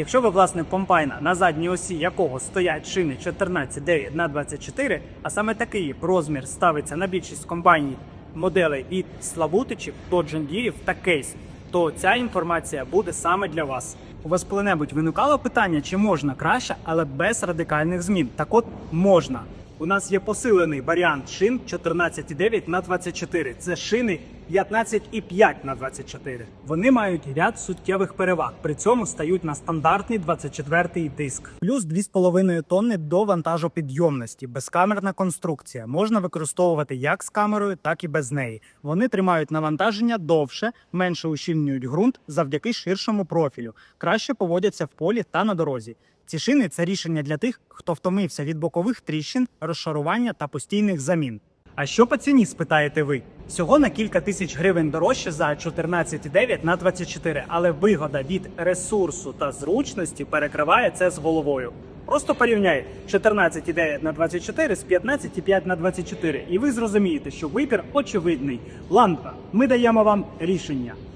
Якщо ви власник комбайна, на задній осі якого стоять шини 14,9 на 24, а саме такий розмір ставиться на більшість комбайнів моделей від Славутичів до Deere та Кейс, то ця інформація буде саме для вас. У вас коли-небудь виникало питання, чи можна краще, але без радикальних змін? Так от можна. У нас є посилений варіант шин 14,9 на 24. Це шини 15,5 на 24. Вони мають ряд суттєвих переваг. При цьому стають на стандартний 24-й диск. Плюс 2,5 тонни до вантажопідйомності. Безкамерна конструкція. Можна використовувати як з камерою, так і без неї. Вони тримають навантаження довше, менше ущільнюють ґрунт завдяки ширшому профілю. Краще поводяться в полі та на дорозі. Ці шини це рішення для тих, хто втомився від бокових тріщин, розшарування та постійних замін. А що по ціні, спитаєте ви? Всього на кілька тисяч гривень дорожче за 14,9 на 24, але вигода від ресурсу та зручності перекриває це з головою. Просто порівняй 14,9 на 24 з 15,5 на 24, і ви зрозумієте, що вибір очевидний. Ланка, ми даємо вам рішення.